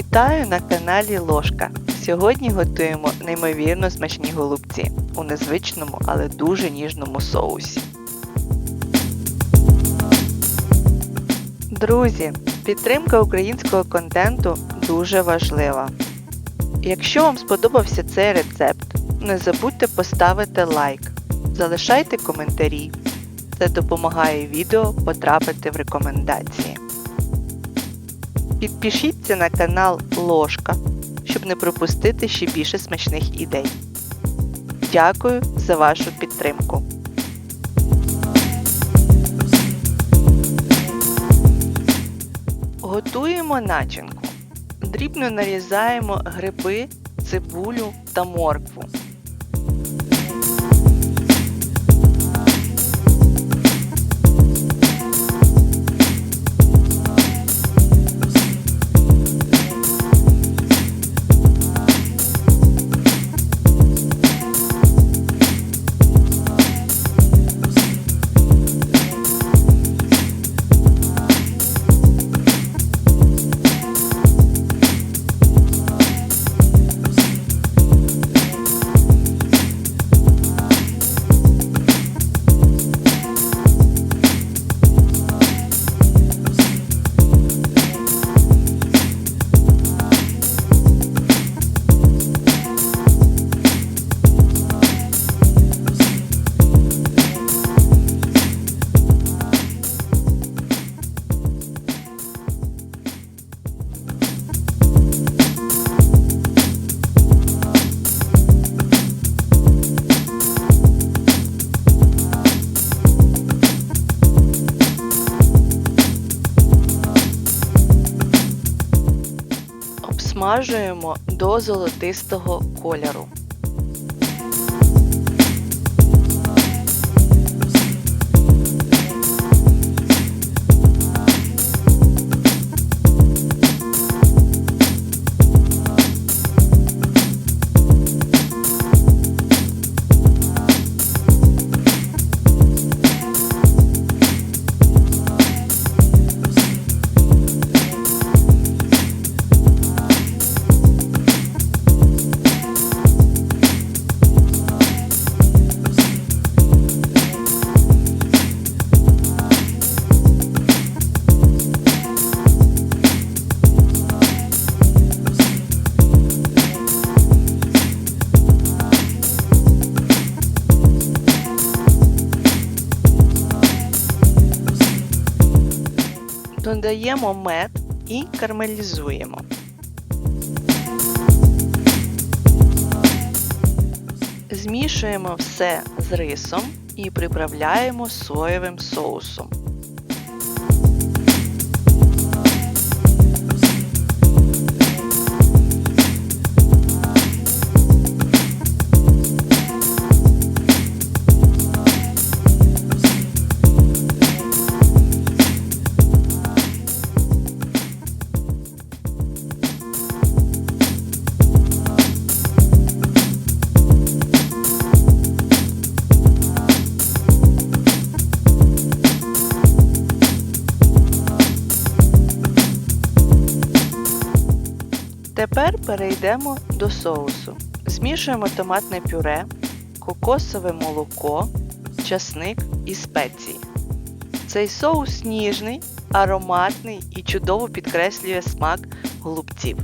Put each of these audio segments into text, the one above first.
Вітаю на каналі Ложка. Сьогодні готуємо неймовірно смачні голубці у незвичному, але дуже ніжному соусі. Друзі, підтримка українського контенту дуже важлива. Якщо вам сподобався цей рецепт, не забудьте поставити лайк, залишайте коментарі. Це допомагає відео потрапити в рекомендації. Підпишіться на канал Ложка, щоб не пропустити ще більше смачних ідей. Дякую за вашу підтримку. Готуємо начинку. Дрібно нарізаємо гриби, цибулю та моркву. Обсмажуємо до золотистого кольору. Додаємо мед і карамелізуємо. Змішуємо все з рисом і приправляємо соєвим соусом. Тепер перейдемо до соусу. Змішуємо томатне пюре, кокосове молоко, часник і спеції. Цей соус ніжний, ароматний і чудово підкреслює смак голубців.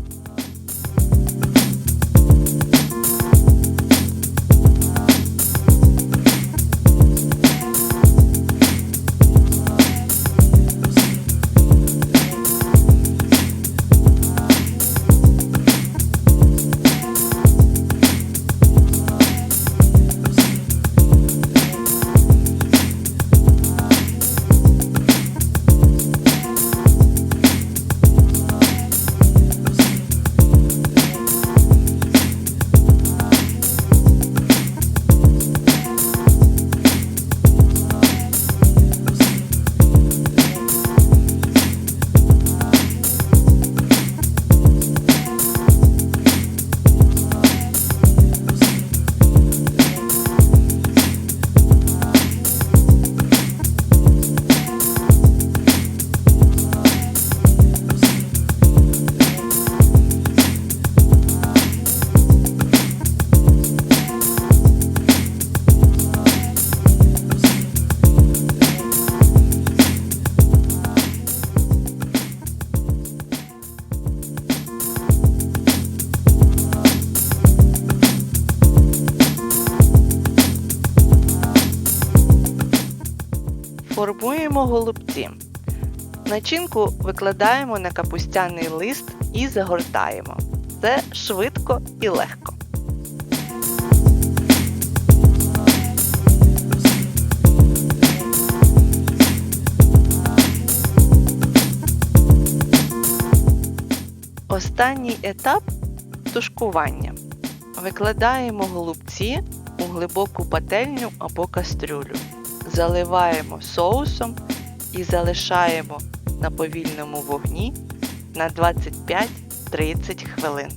Формуємо голубці. Начинку викладаємо на капустяний лист і загортаємо. Це швидко і легко. Останній етап тушкування. Викладаємо голубці у глибоку пательню або кастрюлю. Заливаємо соусом і залишаємо на повільному вогні на 25-30 хвилин.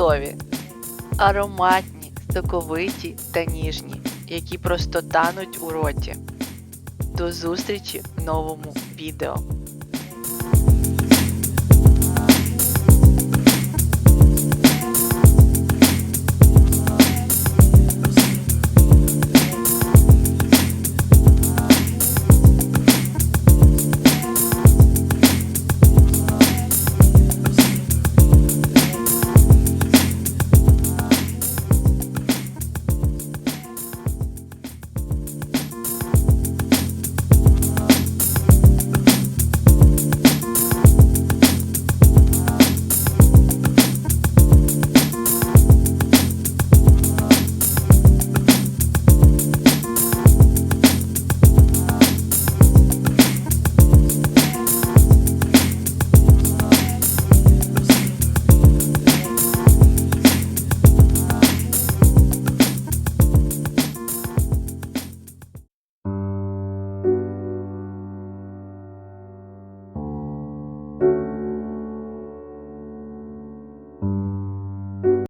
Готові. Ароматні, соковиті та ніжні, які просто тануть у роті. До зустрічі в новому відео.